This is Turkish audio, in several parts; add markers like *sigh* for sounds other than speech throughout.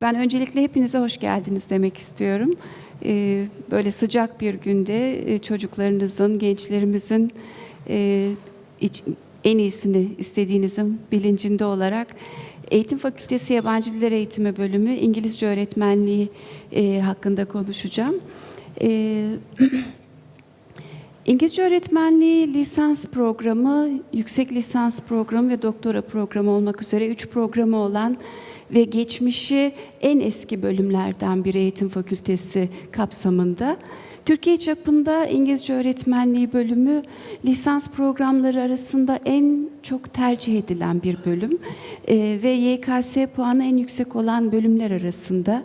Ben öncelikle hepinize hoş geldiniz demek istiyorum. Ee, Böyle sıcak bir günde e, çocuklarınızın, gençlerimizin e, en iyisini istediğinizin bilincinde olarak Eğitim Fakültesi Yabancı Diller Eğitimi Bölümü İngilizce Öğretmenliği e, hakkında konuşacağım. *clears throat* İngilizce öğretmenliği lisans programı, yüksek lisans programı ve doktora programı olmak üzere üç programı olan ve geçmişi en eski bölümlerden bir eğitim fakültesi kapsamında. Türkiye çapında İngilizce öğretmenliği bölümü lisans programları arasında en çok tercih edilen bir bölüm Ee, ve YKS puanı en yüksek olan bölümler arasında.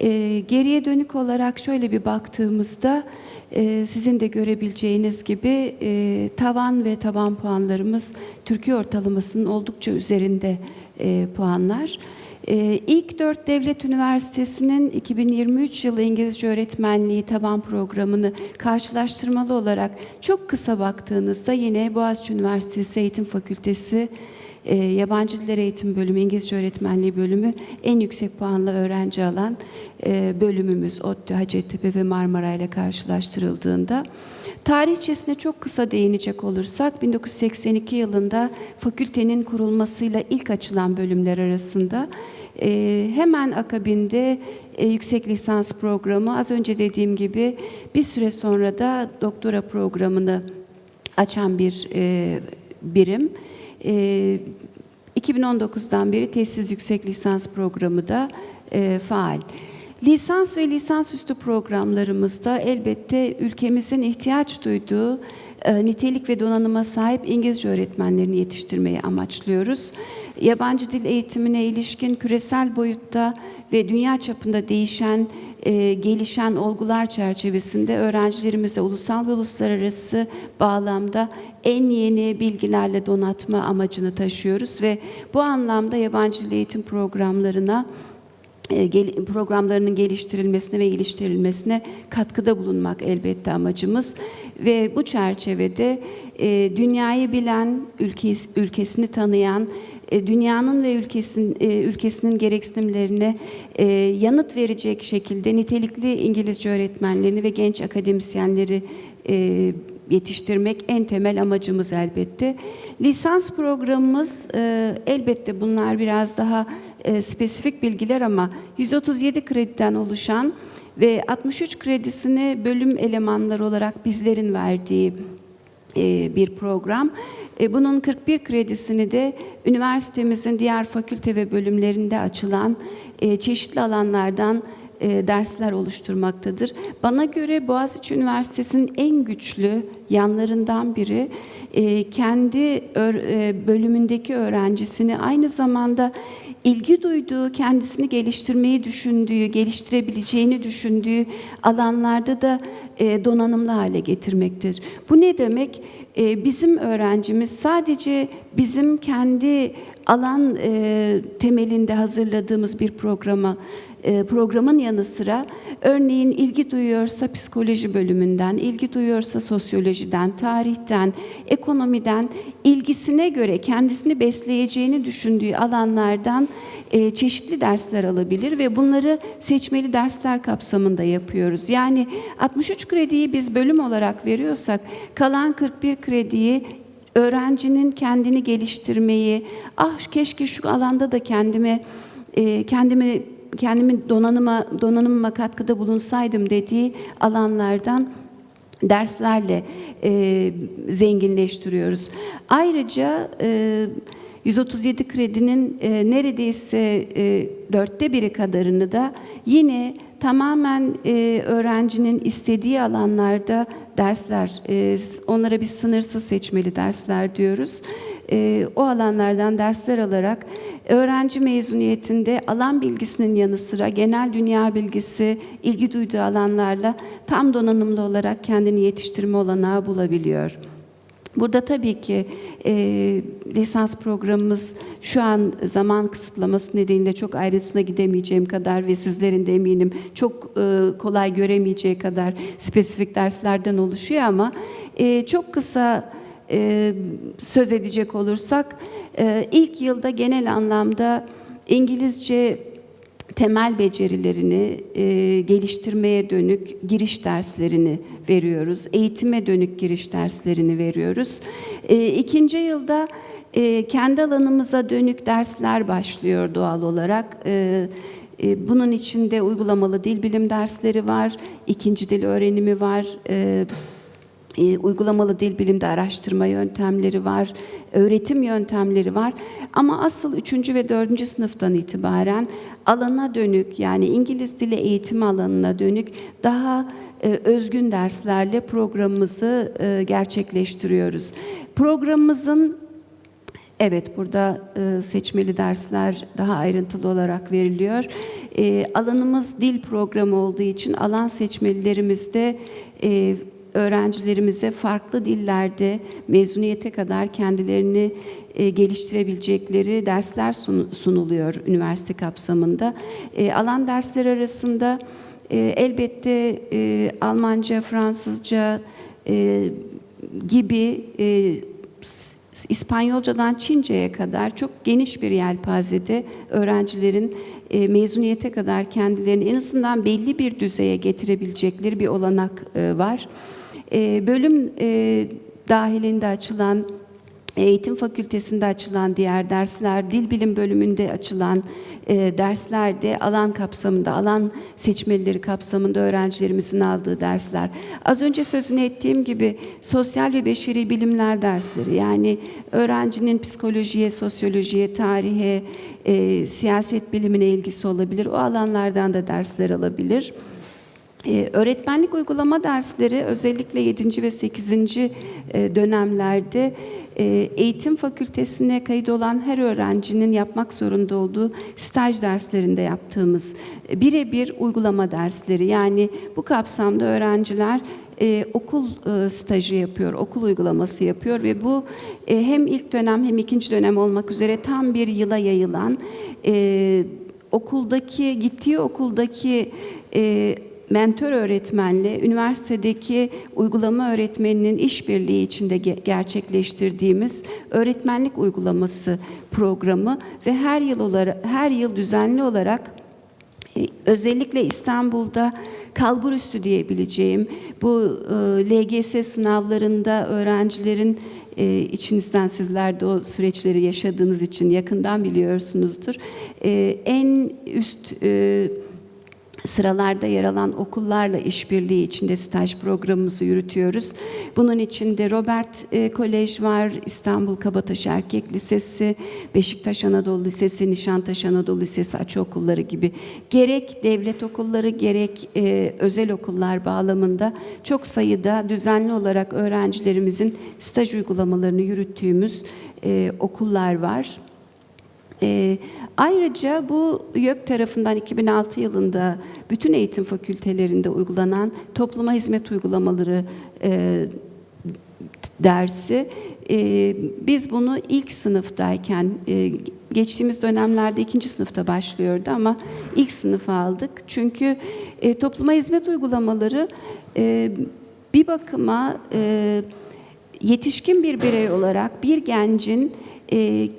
Ee, geriye dönük olarak şöyle bir baktığımızda e, sizin de görebileceğiniz gibi e, tavan ve taban puanlarımız Türkiye ortalamasının oldukça üzerinde e, puanlar. E, ilk dört devlet üniversitesinin 2023 yılı İngilizce öğretmenliği taban programını karşılaştırmalı olarak çok kısa baktığınızda yine Boğaziçi Üniversitesi Eğitim Fakültesi e, Yabancı Diller Eğitim Bölümü, İngilizce Öğretmenliği Bölümü en yüksek puanla öğrenci alan e, bölümümüz ODTÜ, Hacettepe ve Marmara ile karşılaştırıldığında. Tarihçesine çok kısa değinecek olursak 1982 yılında fakültenin kurulmasıyla ilk açılan bölümler arasında e, hemen akabinde e, yüksek lisans programı az önce dediğim gibi bir süre sonra da doktora programını açan bir e, birim. E, 2019'dan beri tesis yüksek lisans programı da e, faal. Lisans ve lisansüstü programlarımızda elbette ülkemizin ihtiyaç duyduğu e, nitelik ve donanıma sahip İngilizce öğretmenlerini yetiştirmeyi amaçlıyoruz. Yabancı dil eğitimine ilişkin küresel boyutta ve dünya çapında değişen, e, gelişen olgular çerçevesinde öğrencilerimize ulusal ve uluslararası bağlamda en yeni bilgilerle donatma amacını taşıyoruz ve bu anlamda yabancı dil eğitim programlarına programlarının geliştirilmesine ve geliştirilmesine katkıda bulunmak elbette amacımız ve bu çerçevede e, dünyayı bilen, ülkes- ülkesini tanıyan, e, dünyanın ve ülkesin, e, ülkesinin gereksinimlerine e, yanıt verecek şekilde nitelikli İngilizce öğretmenlerini ve genç akademisyenleri e, yetiştirmek en temel amacımız elbette. Lisans programımız e, elbette bunlar biraz daha e, spesifik bilgiler ama 137 krediden oluşan ve 63 kredisini bölüm elemanları olarak bizlerin verdiği e, bir program. E, Bunun 41 kredisini de üniversitemizin diğer fakülte ve bölümlerinde açılan e, çeşitli alanlardan e, dersler oluşturmaktadır. Bana göre Boğaziçi Üniversitesi'nin en güçlü yanlarından biri kendi ör- e, bölümündeki öğrencisini aynı zamanda ilgi duyduğu, kendisini geliştirmeyi düşündüğü, geliştirebileceğini düşündüğü alanlarda da e, donanımlı hale getirmektir. Bu ne demek? E, bizim öğrencimiz sadece bizim kendi alan temelinde hazırladığımız bir programa programın yanı sıra örneğin ilgi duyuyorsa psikoloji bölümünden, ilgi duyuyorsa sosyolojiden, tarihten, ekonomiden ilgisine göre kendisini besleyeceğini düşündüğü alanlardan e, çeşitli dersler alabilir ve bunları seçmeli dersler kapsamında yapıyoruz. Yani 63 krediyi biz bölüm olarak veriyorsak kalan 41 krediyi öğrencinin kendini geliştirmeyi, ah keşke şu alanda da kendime e, kendimi kendimi donanıma donanımıma katkıda bulunsaydım dediği alanlardan derslerle e, zenginleştiriyoruz. Ayrıca e, 137 kredinin e, neredeyse e, dörtte biri kadarını da yine tamamen e, öğrencinin istediği alanlarda dersler, e, onlara biz sınırsız seçmeli dersler diyoruz. E, o alanlardan dersler alarak öğrenci mezuniyetinde alan bilgisinin yanı sıra genel dünya bilgisi, ilgi duyduğu alanlarla tam donanımlı olarak kendini yetiştirme olanağı bulabiliyor. Burada tabii ki e, lisans programımız şu an zaman kısıtlaması nedeniyle çok ayrıntısına gidemeyeceğim kadar ve sizlerin de eminim çok e, kolay göremeyeceği kadar spesifik derslerden oluşuyor ama e, çok kısa e, söz edecek olursak e, ilk yılda genel anlamda İngilizce temel becerilerini e, geliştirmeye dönük giriş derslerini veriyoruz. Eğitime dönük giriş derslerini veriyoruz. E, ikinci yılda e, kendi alanımıza dönük dersler başlıyor doğal olarak. E, e, bunun içinde uygulamalı dil bilim dersleri var, ikinci dil öğrenimi var, e, e, uygulamalı dil bilimde araştırma yöntemleri var, öğretim yöntemleri var. Ama asıl üçüncü ve dördüncü sınıftan itibaren alana dönük yani İngiliz dili eğitimi alanına dönük daha e, özgün derslerle programımızı e, gerçekleştiriyoruz. Programımızın Evet, burada e, seçmeli dersler daha ayrıntılı olarak veriliyor. Alanımız dil programı olduğu için alan seçmelilerimizde öğrencilerimize farklı dillerde mezuniyete kadar kendilerini e, geliştirebilecekleri dersler sun- sunuluyor üniversite kapsamında. E, alan dersler arasında e, elbette Almanca, Fransızca gibi İspanyolcadan Çince'ye kadar çok geniş bir yelpazede öğrencilerin mezuniyete kadar kendilerini en azından belli bir düzeye getirebilecekleri bir olanak var. E, bölüm e, dahilinde açılan Eğitim fakültesinde açılan diğer dersler, dil bilim bölümünde açılan e, derslerde alan kapsamında, alan seçmelileri kapsamında öğrencilerimizin aldığı dersler. Az önce sözünü ettiğim gibi sosyal ve beşeri bilimler dersleri, yani öğrencinin psikolojiye, sosyolojiye, tarihe, e, siyaset bilimine ilgisi olabilir. O alanlardan da dersler alabilir. Ee, öğretmenlik uygulama dersleri özellikle 7. ve 8. e, dönemlerde e, eğitim fakültesine kayıt olan her öğrencinin yapmak zorunda olduğu staj derslerinde yaptığımız e, birebir uygulama dersleri. Yani bu kapsamda öğrenciler e, okul e, stajı yapıyor, okul uygulaması yapıyor ve bu e, hem ilk dönem hem ikinci dönem olmak üzere tam bir yıla yayılan e, okuldaki, gittiği okuldaki e, mentor öğretmenle üniversitedeki uygulama öğretmeninin işbirliği içinde ge- gerçekleştirdiğimiz öğretmenlik uygulaması programı ve her yıl olarak her yıl düzenli olarak e, Özellikle İstanbul'da kalbur üstü diyebileceğim bu e, LGS sınavlarında öğrencilerin e, içinizden sizler de o süreçleri yaşadığınız için yakından biliyorsunuzdur. E, en üst e, sıralarda yer alan okullarla işbirliği içinde staj programımızı yürütüyoruz. Bunun içinde Robert e, Kolej var, İstanbul Kabataş Erkek Lisesi, Beşiktaş Anadolu Lisesi, Nişantaşı Anadolu Lisesi açı okulları gibi gerek devlet okulları gerek e, özel okullar bağlamında çok sayıda düzenli olarak öğrencilerimizin staj uygulamalarını yürüttüğümüz e, okullar var. E, ayrıca bu YÖK tarafından 2006 yılında bütün eğitim fakültelerinde uygulanan topluma hizmet uygulamaları e, dersi e, biz bunu ilk sınıftayken e, geçtiğimiz dönemlerde ikinci sınıfta başlıyordu ama ilk sınıfa aldık. Çünkü e, topluma hizmet uygulamaları e, bir bakıma e, yetişkin bir birey olarak bir gencin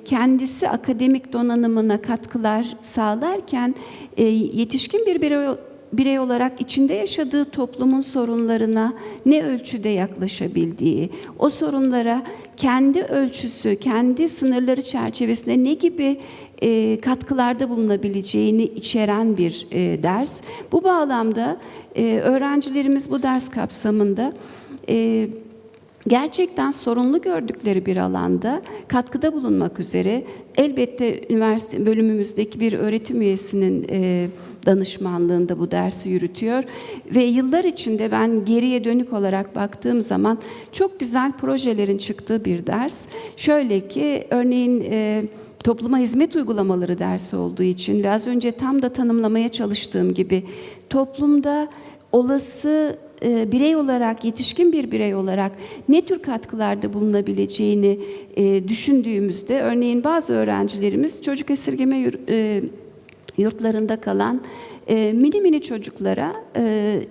kendisi akademik donanımına katkılar sağlarken e, yetişkin bir birey, birey olarak içinde yaşadığı toplumun sorunlarına ne ölçüde yaklaşabildiği, o sorunlara kendi ölçüsü, kendi sınırları çerçevesinde ne gibi e, katkılarda bulunabileceğini içeren bir e, ders. Bu bağlamda e, öğrencilerimiz bu ders kapsamında e, gerçekten sorunlu gördükleri bir alanda katkıda bulunmak üzere elbette üniversite bölümümüzdeki bir öğretim üyesinin e, danışmanlığında bu dersi yürütüyor ve yıllar içinde ben geriye dönük olarak baktığım zaman çok güzel projelerin çıktığı bir ders. Şöyle ki örneğin e, topluma hizmet uygulamaları dersi olduğu için ve az önce tam da tanımlamaya çalıştığım gibi toplumda olası e, birey olarak, yetişkin bir birey olarak ne tür katkılarda bulunabileceğini e, düşündüğümüzde, örneğin bazı öğrencilerimiz çocuk esirgeme yur, e, yurtlarında kalan e, mini mini çocuklara e,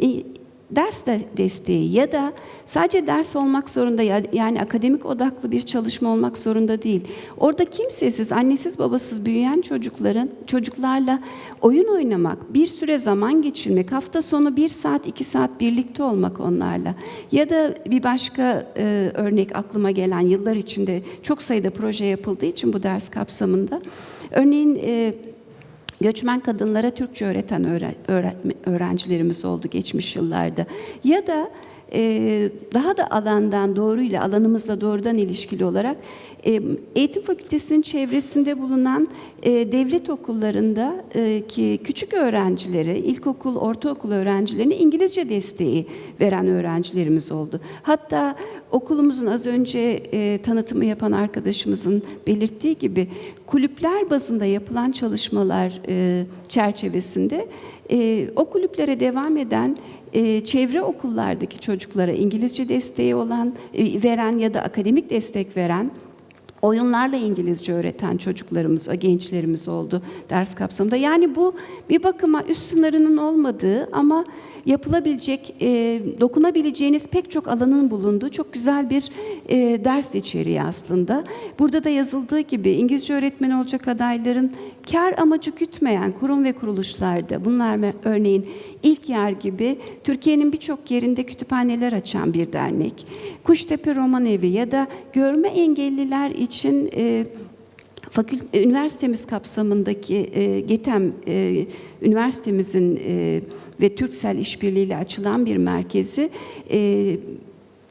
ders de desteği ya da sadece ders olmak zorunda ya- yani akademik odaklı bir çalışma olmak zorunda değil. Orada kimsesiz, annesiz babasız büyüyen çocukların çocuklarla oyun oynamak, bir süre zaman geçirmek, hafta sonu bir saat iki saat birlikte olmak onlarla ya da bir başka e, örnek aklıma gelen yıllar içinde çok sayıda proje yapıldığı için bu ders kapsamında örneğin e, Göçmen kadınlara Türkçe öğreten öğre- öğretme- öğrencilerimiz oldu geçmiş yıllarda. Ya da daha da alandan doğruyla, alanımızla doğrudan ilişkili olarak e, eğitim fakültesinin çevresinde bulunan e, devlet okullarında e, ki küçük öğrencilere, ilkokul, ortaokul öğrencilerine İngilizce desteği veren öğrencilerimiz oldu. Hatta okulumuzun az önce tanıtımı yapan arkadaşımızın belirttiği gibi kulüpler bazında yapılan çalışmalar çerçevesinde o kulüplere devam eden e, çevre okullardaki çocuklara İngilizce desteği olan e, veren ya da akademik destek veren oyunlarla İngilizce öğreten çocuklarımız, gençlerimiz oldu ders kapsamında. Yani bu bir bakıma üst sınırının olmadığı ama yapılabilecek, e, dokunabileceğiniz pek çok alanın bulunduğu çok güzel bir e, ders içeriği aslında. Burada da yazıldığı gibi İngilizce öğretmeni olacak adayların kar amacı gütmeyen kurum ve kuruluşlarda, bunlar örneğin İlk Yer gibi Türkiye'nin birçok yerinde kütüphaneler açan bir dernek, Kuştepe Roman Evi ya da görme engelliler için e, fakül üniversitemiz kapsamındaki e, GETEM e, üniversitemizin e, ve Türksel işbirliğiyle açılan bir merkezi e,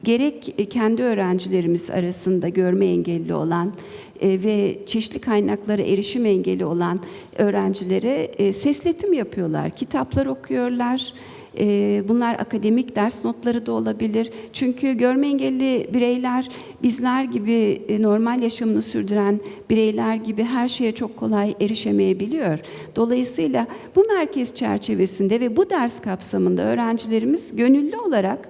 gerek kendi öğrencilerimiz arasında görme engelli olan e, ve çeşitli kaynaklara erişim engeli olan öğrencilere e, sesletim yapıyorlar, kitaplar okuyorlar. E, Bunlar akademik ders notları da olabilir. Çünkü görme engelli bireyler bizler gibi e, normal yaşamını sürdüren bireyler gibi her şeye çok kolay erişemeyebiliyor. Dolayısıyla bu merkez çerçevesinde ve bu ders kapsamında öğrencilerimiz gönüllü olarak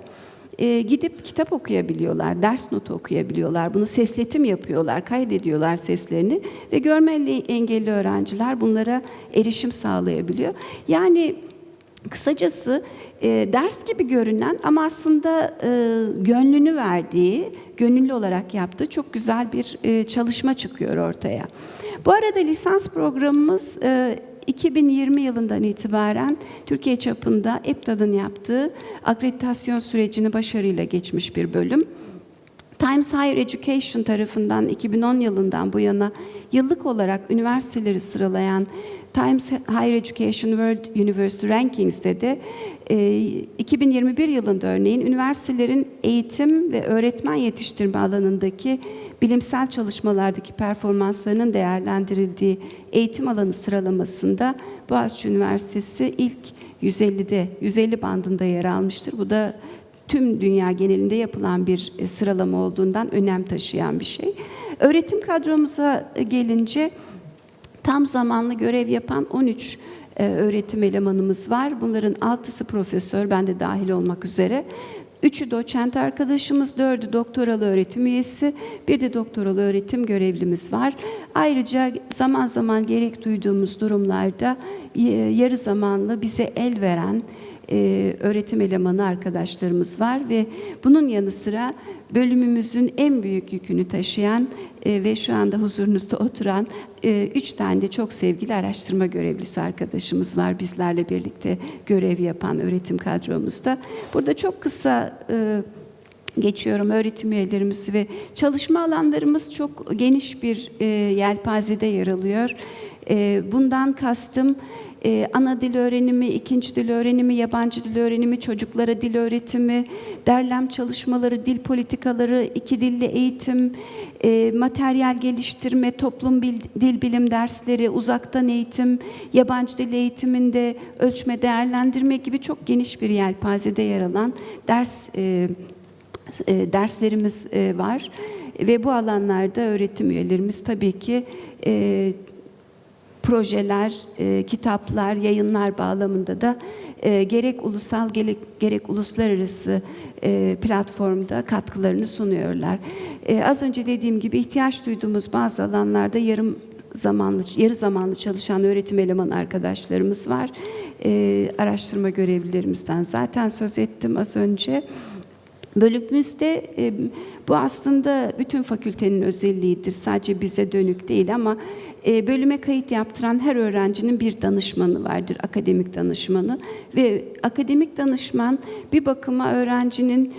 e, gidip kitap okuyabiliyorlar, ders notu okuyabiliyorlar. Bunu sesletim yapıyorlar, kaydediyorlar seslerini ve görmeli engelli öğrenciler bunlara erişim sağlayabiliyor. Yani kısacası e, ders gibi görünen ama aslında e, gönlünü verdiği, gönüllü olarak yaptığı çok güzel bir e, çalışma çıkıyor ortaya. Bu arada lisans programımız e, 2020 yılından itibaren Türkiye çapında EPTAD'ın yaptığı akreditasyon sürecini başarıyla geçmiş bir bölüm. Times Higher Education tarafından 2010 yılından bu yana yıllık olarak üniversiteleri sıralayan Times Higher Education World University Rankings'te de e, 2021 yılında örneğin üniversitelerin eğitim ve öğretmen yetiştirme alanındaki bilimsel çalışmalardaki performanslarının değerlendirildiği eğitim alanı sıralamasında Boğaziçi Üniversitesi ilk 150'de 150 bandında yer almıştır. Bu da tüm dünya genelinde yapılan bir e, sıralama olduğundan önem taşıyan bir şey. Öğretim kadromuza gelince tam zamanlı görev yapan 13 e, öğretim elemanımız var. Bunların 6'sı profesör, ben de dahil olmak üzere. Üçü doçent arkadaşımız, dördü doktoralı öğretim üyesi, bir de doktoralı öğretim görevlimiz var. Ayrıca zaman zaman gerek duyduğumuz durumlarda e, yarı zamanlı bize el veren, e, öğretim elemanı arkadaşlarımız var ve bunun yanı sıra bölümümüzün en büyük yükünü taşıyan e, ve şu anda huzurunuzda *laughs* oturan e, üç tane de çok sevgili araştırma görevlisi arkadaşımız var bizlerle birlikte görev yapan öğretim kadromuzda. Burada çok kısa e, geçiyorum öğretim üyelerimiz ve çalışma alanlarımız çok geniş bir e, yelpazede yer alıyor. E, bundan kastım e, ana dil öğrenimi, ikinci dil öğrenimi, yabancı dil öğrenimi, çocuklara dil öğretimi, derlem çalışmaları, dil politikaları, iki dilli eğitim, e, materyal geliştirme, toplum bil, dil bilim dersleri, uzaktan eğitim, yabancı dil eğitiminde ölçme, değerlendirme gibi çok geniş bir yelpazede yer alan ders e, e, derslerimiz e, var. Ve bu alanlarda öğretim üyelerimiz tabii ki e, projeler, e, kitaplar, yayınlar bağlamında da e, gerek ulusal gerek, gerek uluslararası e, platformda katkılarını sunuyorlar. Az önce dediğim gibi ihtiyaç duyduğumuz bazı alanlarda yarım zamanlı, yarı zamanlı çalışan öğretim elemanı arkadaşlarımız var. e, araştırma görevlilerimizden zaten söz ettim az önce. Bölümümüzde bu aslında bütün fakültenin özelliğidir. Sadece bize dönük değil ama bölüme kayıt yaptıran her öğrencinin bir danışmanı vardır, akademik danışmanı. Ve akademik danışman bir bakıma öğrencinin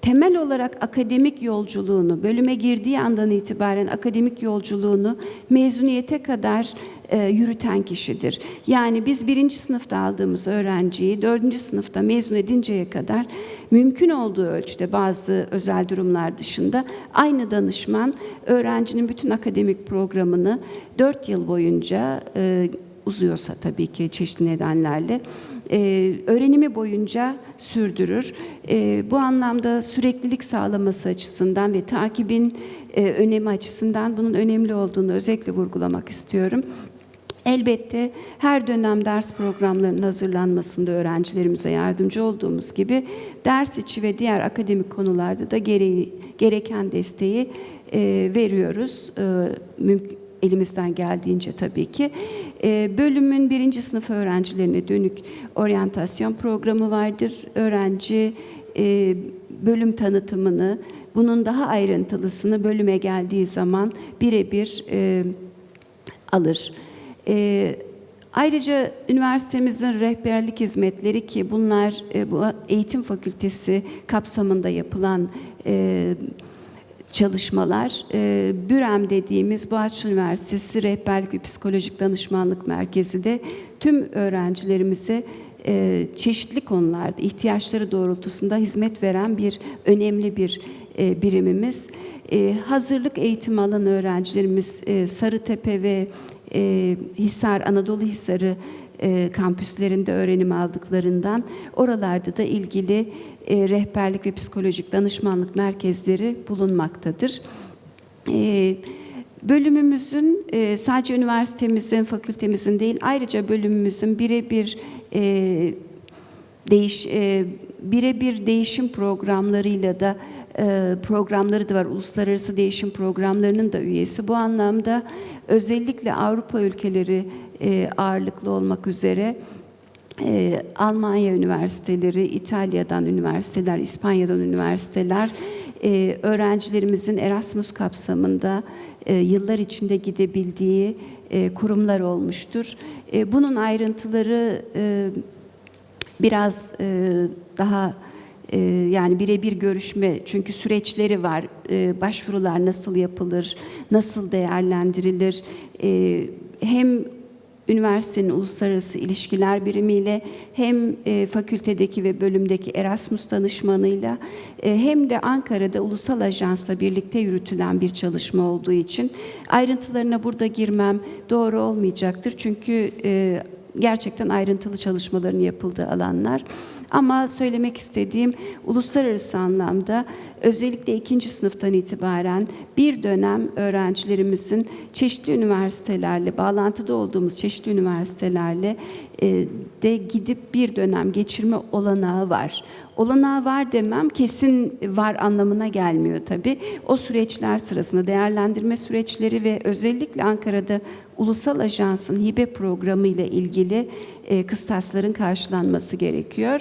temel olarak akademik yolculuğunu, bölüme girdiği andan itibaren akademik yolculuğunu mezuniyete kadar e, yürüten kişidir. Yani biz birinci sınıfta aldığımız öğrenciyi dördüncü sınıfta mezun edinceye kadar mümkün olduğu ölçüde bazı özel durumlar dışında aynı danışman öğrencinin bütün akademik programını dört yıl boyunca e, uzuyorsa tabii ki çeşitli nedenlerle e, öğrenimi boyunca sürdürür. E, bu anlamda süreklilik sağlaması açısından ve takibin e, önemi açısından bunun önemli olduğunu özellikle vurgulamak istiyorum. Elbette her dönem ders programlarının hazırlanmasında öğrencilerimize yardımcı olduğumuz gibi ders içi ve diğer akademik konularda da gereği, gereken desteği e, veriyoruz. E, elimizden geldiğince tabii ki. E, bölümün birinci sınıf öğrencilerine dönük oryantasyon programı vardır. Öğrenci e, bölüm tanıtımını, bunun daha ayrıntılısını bölüme geldiği zaman birebir e, alır. E, ayrıca üniversitemizin rehberlik hizmetleri ki bunlar e, bu eğitim fakültesi kapsamında yapılan e, çalışmalar. E, Bürem dediğimiz Boğaziçi Üniversitesi Rehberlik ve Psikolojik Danışmanlık Merkezi de tüm öğrencilerimize e, çeşitli konularda ihtiyaçları doğrultusunda hizmet veren bir önemli bir e, birimimiz. E, hazırlık eğitimi alan öğrencilerimiz e, Sarıtepe ve e, Hisar, Anadolu Hisarı e, kampüslerinde öğrenim aldıklarından oralarda da ilgili e, rehberlik ve psikolojik danışmanlık merkezleri bulunmaktadır. E, bölümümüzün e, sadece üniversitemizin, fakültemizin değil ayrıca bölümümüzün birebir e, değiş e, birebir değişim programlarıyla da programları da var. Uluslararası değişim programlarının da üyesi. Bu anlamda özellikle Avrupa ülkeleri e, ağırlıklı olmak üzere e, Almanya üniversiteleri, İtalya'dan üniversiteler, İspanya'dan üniversiteler e, öğrencilerimizin Erasmus kapsamında e, yıllar içinde gidebildiği e, kurumlar olmuştur. E, bunun ayrıntıları e, biraz e, daha e, yani birebir görüşme çünkü süreçleri var. E, başvurular nasıl yapılır, nasıl değerlendirilir? E, hem üniversitenin uluslararası ilişkiler birimiyle hem fakültedeki ve bölümdeki Erasmus danışmanıyla hem de Ankara'da ulusal ajansla birlikte yürütülen bir çalışma olduğu için ayrıntılarına burada girmem doğru olmayacaktır. Çünkü gerçekten ayrıntılı çalışmaların yapıldığı alanlar. Ama söylemek istediğim uluslararası anlamda özellikle ikinci sınıftan itibaren bir dönem öğrencilerimizin çeşitli üniversitelerle, bağlantıda olduğumuz çeşitli üniversitelerle e, de gidip bir dönem geçirme olanağı var. Olanağı var demem kesin var anlamına gelmiyor tabii. O süreçler sırasında değerlendirme süreçleri ve özellikle Ankara'da ulusal ajansın hibe programı ile ilgili e, kıstasların karşılanması gerekiyor.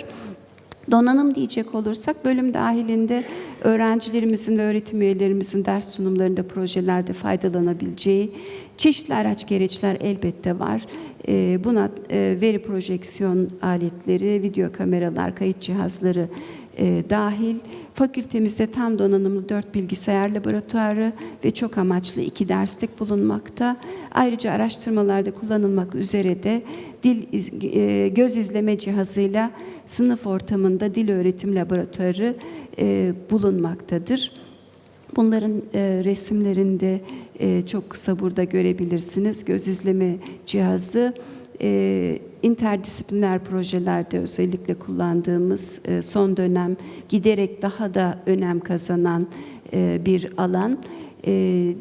Donanım diyecek olursak bölüm dahilinde öğrencilerimizin ve öğretim üyelerimizin ders sunumlarında, projelerde faydalanabileceği çeşitli araç gereçler elbette var. Ee, buna e, veri projeksiyon aletleri, video kameralar, kayıt cihazları e, dahil. Fakültemizde tam donanımlı dört bilgisayar laboratuvarı ve çok amaçlı iki derslik bulunmakta. Ayrıca araştırmalarda kullanılmak üzere de dil e, göz izleme cihazıyla sınıf ortamında dil öğretim laboratuvarı e, bulunmaktadır. Bunların e, resimlerinde e, çok kısa burada görebilirsiniz. Göz izleme cihazı e, interdisipliner projelerde özellikle kullandığımız e, son dönem giderek daha da önem kazanan e, bir alan. E,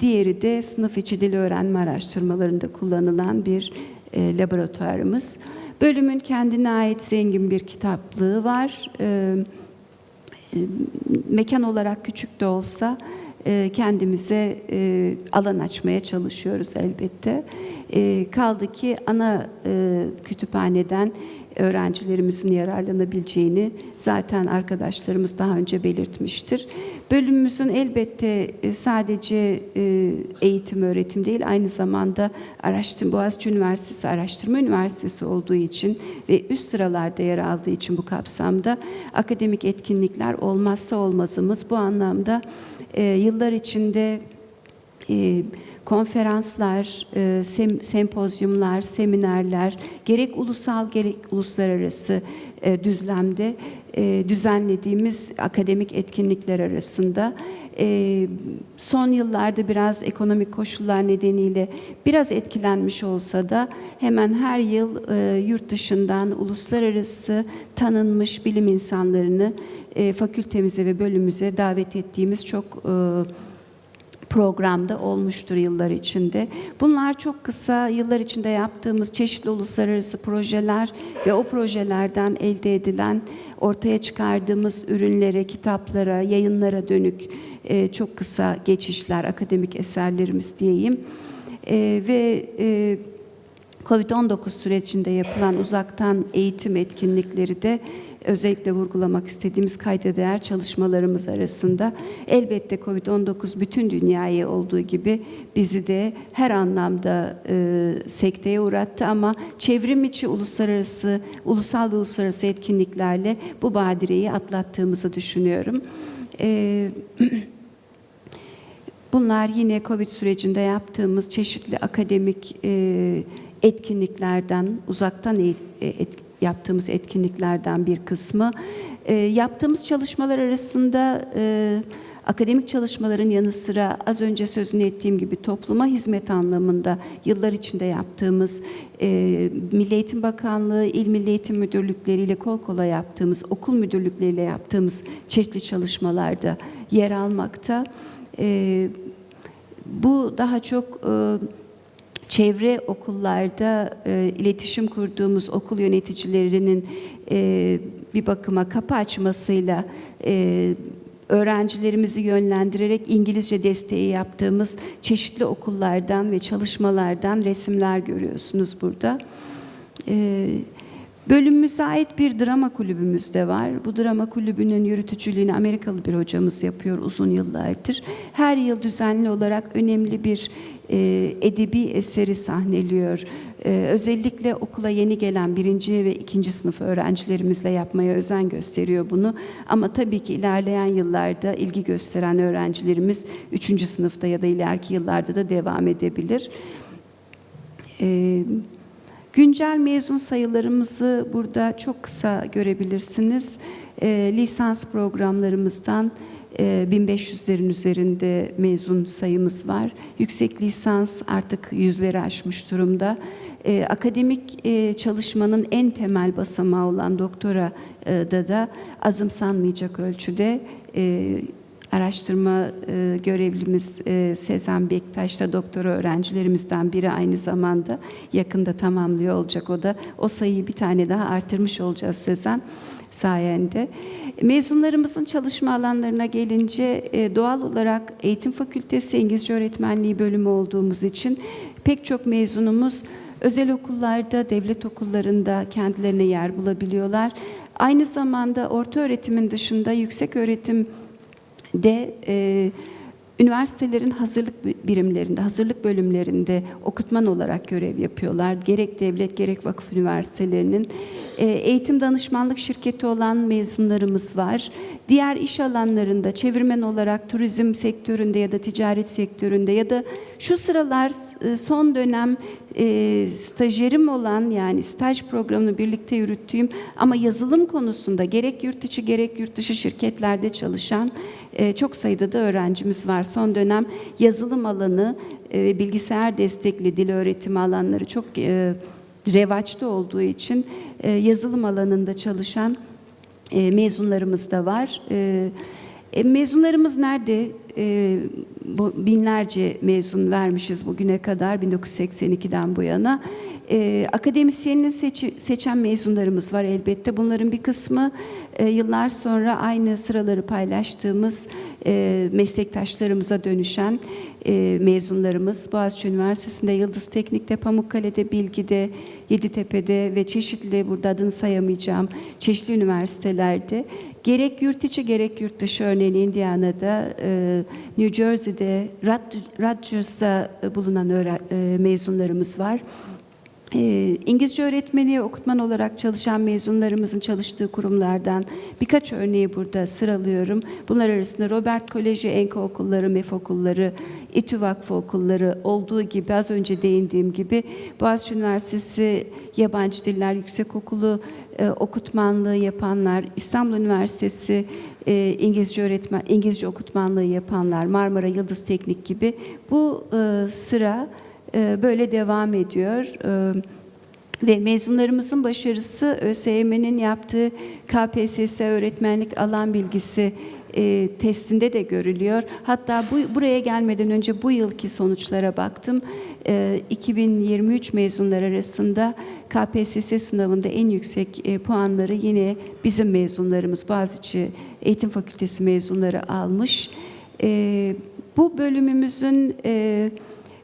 diğeri de sınıf içi dil öğrenme araştırmalarında kullanılan bir laboratuvarımız. Bölümün kendine ait zengin bir kitaplığı var. Mekan olarak küçük de olsa kendimize e, alan açmaya çalışıyoruz elbette. E, kaldı ki ana e, kütüphaneden öğrencilerimizin yararlanabileceğini zaten arkadaşlarımız daha önce belirtmiştir. Bölümümüzün elbette e, sadece e, eğitim öğretim değil aynı zamanda araştırma Boğaziçi Üniversitesi Araştırma Üniversitesi olduğu için ve üst sıralarda yer aldığı için bu kapsamda akademik etkinlikler olmazsa olmazımız. Bu anlamda e, yıllar içinde konferanslar, e, sem, sempozyumlar, seminerler, gerek ulusal gerek uluslararası e, düzlemde e, düzenlediğimiz akademik etkinlikler arasında. E, son yıllarda biraz ekonomik koşullar nedeniyle biraz etkilenmiş olsa da hemen her yıl e, yurt dışından uluslararası tanınmış bilim insanlarını e, fakültemize ve bölümümüze davet ettiğimiz çok e, programda olmuştur yıllar içinde. Bunlar çok kısa yıllar içinde yaptığımız çeşitli uluslararası projeler ve o projelerden elde edilen ortaya çıkardığımız ürünlere, kitaplara, yayınlara dönük e, çok kısa geçişler, akademik eserlerimiz diyeyim. E, ve e, Covid-19 sürecinde yapılan uzaktan eğitim etkinlikleri de özellikle vurgulamak istediğimiz kayda değer çalışmalarımız arasında elbette Covid-19 bütün dünyayı olduğu gibi bizi de her anlamda e, sekteye uğrattı ama çevrim içi uluslararası, ulusal ve uluslararası etkinliklerle bu badireyi atlattığımızı düşünüyorum. E, *clears throat* Bunlar yine Covid sürecinde yaptığımız çeşitli akademik e, etkinliklerden, uzaktan e, yaptığımız etkinliklerden bir kısmı. E, yaptığımız çalışmalar arasında e, akademik çalışmaların yanı sıra az önce sözünü ettiğim gibi topluma hizmet anlamında yıllar içinde yaptığımız e, Milli Eğitim Bakanlığı, İl Milli Eğitim Müdürlükleri ile kol kola yaptığımız, okul müdürlükleriyle yaptığımız çeşitli çalışmalarda yer almakta. E, bu daha çok e, çevre okullarda e, iletişim kurduğumuz okul yöneticilerinin e, bir bakıma kapı açmasıyla e, öğrencilerimizi yönlendirerek İngilizce desteği yaptığımız çeşitli okullardan ve çalışmalardan resimler görüyorsunuz burada. E, Bölümümüze ait bir drama kulübümüz de var. Bu drama kulübünün yürütücülüğünü Amerikalı bir hocamız yapıyor uzun yıllardır. Her yıl düzenli olarak önemli bir e, edebi eseri sahneliyor. E, özellikle okula yeni gelen birinci ve ikinci sınıf öğrencilerimizle yapmaya özen gösteriyor bunu. Ama tabii ki ilerleyen yıllarda ilgi gösteren öğrencilerimiz üçüncü sınıfta ya da ileriki yıllarda da devam edebilir. Evet. Güncel mezun sayılarımızı burada çok kısa görebilirsiniz. E, lisans programlarımızdan e, 1500'lerin üzerinde mezun sayımız var. Yüksek lisans artık yüzleri aşmış durumda. E, akademik e, çalışmanın en temel basamağı olan doktora e, da da azımsanmayacak ölçüde e, araştırma e, görevlimiz Sezen Bektaş da doktora öğrencilerimizden biri aynı zamanda yakında tamamlıyor olacak o da. O sayıyı bir tane daha artırmış olacağız Sezen sayende. Mezunlarımızın çalışma alanlarına gelince e, doğal olarak eğitim fakültesi İngilizce öğretmenliği bölümü olduğumuz için pek çok mezunumuz özel okullarda, devlet okullarında kendilerine yer bulabiliyorlar. Aynı zamanda orta öğretimin dışında yüksek öğretim de e, üniversitelerin hazırlık birimlerinde, hazırlık bölümlerinde okutman olarak görev yapıyorlar. Gerek devlet gerek vakıf üniversitelerinin e, eğitim danışmanlık şirketi olan mezunlarımız var. Diğer iş alanlarında çevirmen olarak turizm sektöründe ya da ticaret sektöründe ya da şu sıralar e, son dönem e, stajyerim olan yani staj programını birlikte yürüttüğüm ama yazılım konusunda gerek yurt içi gerek yurt dışı şirketlerde çalışan çok sayıda da öğrencimiz var. Son dönem yazılım alanı e, ve bilgisayar destekli dil öğretimi alanları çok e, revaçta olduğu için e, yazılım alanında çalışan mezunlarımız da var. Mezunlarımız nerede? E, bu binlerce mezun vermişiz bugüne kadar 1982'den bu yana. Ee, akademisyenini seçi- seçen mezunlarımız var elbette. Bunların bir kısmı e, yıllar sonra aynı sıraları paylaştığımız e, meslektaşlarımıza dönüşen e, mezunlarımız. Boğaziçi Üniversitesi'nde, Yıldız Teknik'te, Pamukkale'de, Bilgi'de, Yeditepe'de ve çeşitli burada adını sayamayacağım çeşitli üniversitelerde gerek yurt içi gerek yurt dışı örneğin Indiana'da, e, New Jersey'de, Rut- Rutgers'da bulunan e, mezunlarımız var. Ee, İngilizce öğretmeni, okutman olarak çalışan mezunlarımızın çalıştığı kurumlardan birkaç örneği burada sıralıyorum. Bunlar arasında Robert Koleji, Enka Okulları, MEF Okulları, İTÜ Vakfı Okulları olduğu gibi az önce değindiğim gibi Boğaziçi Üniversitesi Yabancı Diller Yüksekokulu e, okutmanlığı yapanlar, İstanbul Üniversitesi e, İngilizce öğretmen, İngilizce okutmanlığı yapanlar, Marmara Yıldız Teknik gibi bu e, sıra e, böyle devam ediyor. E, Ve mezunlarımızın başarısı ÖSYM'nin yaptığı KPSS öğretmenlik alan bilgisi e, testinde de görülüyor. Hatta bu buraya gelmeden önce bu yılki sonuçlara baktım. E, 2023 mezunlar arasında KPSS sınavında en yüksek e, puanları yine bizim mezunlarımız Boğaziçi Eğitim Fakültesi mezunları almış. E, bu bölümümüzün e,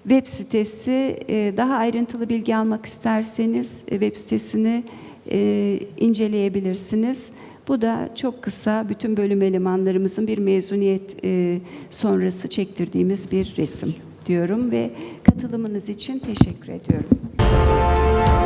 web sitesi e, daha ayrıntılı bilgi almak isterseniz e, web sitesini e, inceleyebilirsiniz. Bu da çok kısa bütün bölüm elemanlarımızın bir mezuniyet e, sonrası çektirdiğimiz bir resim diyorum ve katılımınız için teşekkür ediyorum.